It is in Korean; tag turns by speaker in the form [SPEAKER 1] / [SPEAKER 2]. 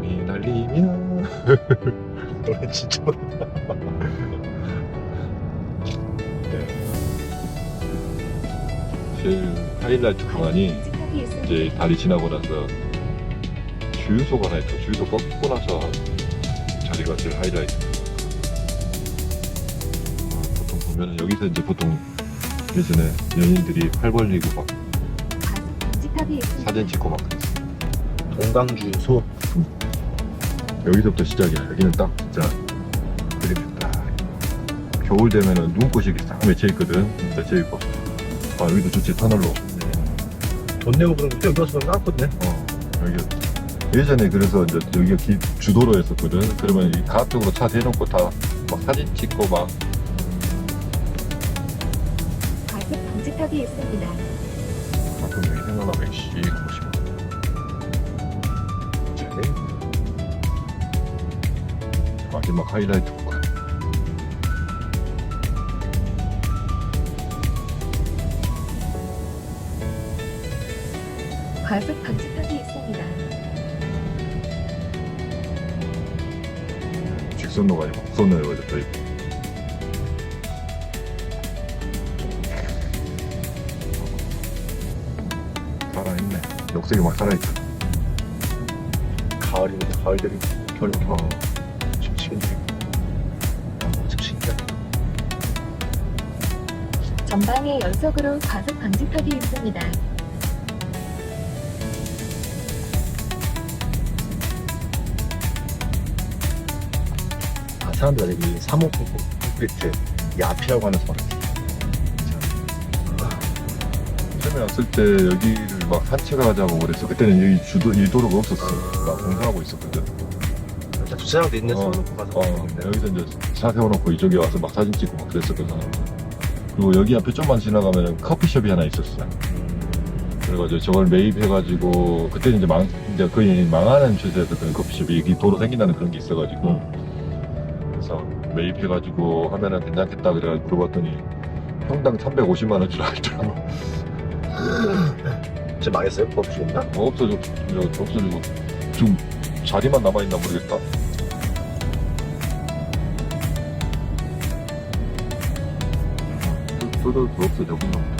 [SPEAKER 1] 바람이 날리며
[SPEAKER 2] 노래 진짜 많다.
[SPEAKER 1] 제일 하이라이트 구간이. 이제 다리 지나고 나서 주유소가 하나 있어. 주유소 꺾고 나서 자리가 제일 하이라이트. 아, 보통 보면 여기서 이제 보통 예전에 연인들이 팔 벌리고 막
[SPEAKER 3] 방지턱이 있습니다.
[SPEAKER 1] 사진 찍고 막 그랬어.
[SPEAKER 2] 동강주유소.
[SPEAKER 1] 여기서부터 시작이야. 여기는 딱 진짜 그림이 딱 겨울 되면은 눈꽃이 이렇게 싹 맺혀 있거든. 맺혀 있고. 아 여기도 좋지 터널로.
[SPEAKER 2] 돈 내고 그런 거 여기 와서 깎거든요.
[SPEAKER 1] 어 여기 예전에 그래서 이제 여기가 기- 주도로였었거든. 그러면 이 가쪽으로 차 대놓고 다 막 사진 찍고 막
[SPEAKER 3] 과속 방지턱이 있습니다.
[SPEAKER 1] 가끔 여기 생각나면 씨 마지막 하이라이트 구간.
[SPEAKER 3] 과속 방지턱이 있습니다.
[SPEAKER 1] 직선로가 아니고 이어져 있고. 살아있네. 녹색이 막 살아있다.
[SPEAKER 2] 가을이면 가을 되고 겨울
[SPEAKER 1] 어.
[SPEAKER 3] 전방에 연속으로 과속 방지턱이 있습니다.
[SPEAKER 2] 아, 사람들이 여기 3호 콘크리트 이 앞이라고 하는 소리.
[SPEAKER 1] 처음에 왔을 때 여기를 막 산책하자고 그랬어. 그때는 여기 주도 일도로가 없었어. 막 공사하고 있었거든.
[SPEAKER 2] 진짜 주차장도 있는
[SPEAKER 1] 어,
[SPEAKER 2] 가서
[SPEAKER 1] 어. 여기서 이제 차 세워놓고 이쪽에 와서 막 사진 찍고 막 그랬었거든. 그리고 여기 앞에 좀만 지나가면 커피숍이 하나 있었어.
[SPEAKER 2] 음,
[SPEAKER 1] 그래가지고 저걸 매입해가지고 그때는 이제 망 이제 거의 망하는 추세였던 커피숍이 여기 도로 생긴다는 그런 게 있어가지고 그래서 매입해가지고 하면은 괜찮겠다 그래가지고 물어봤더니 평당 350만 원 주라 했더라고.
[SPEAKER 2] 지금 망했어요?
[SPEAKER 1] 뭐 없어져 저 없어지고 지금 자리만 남아 있나 모르겠다. 뜯어도 없어져 본다.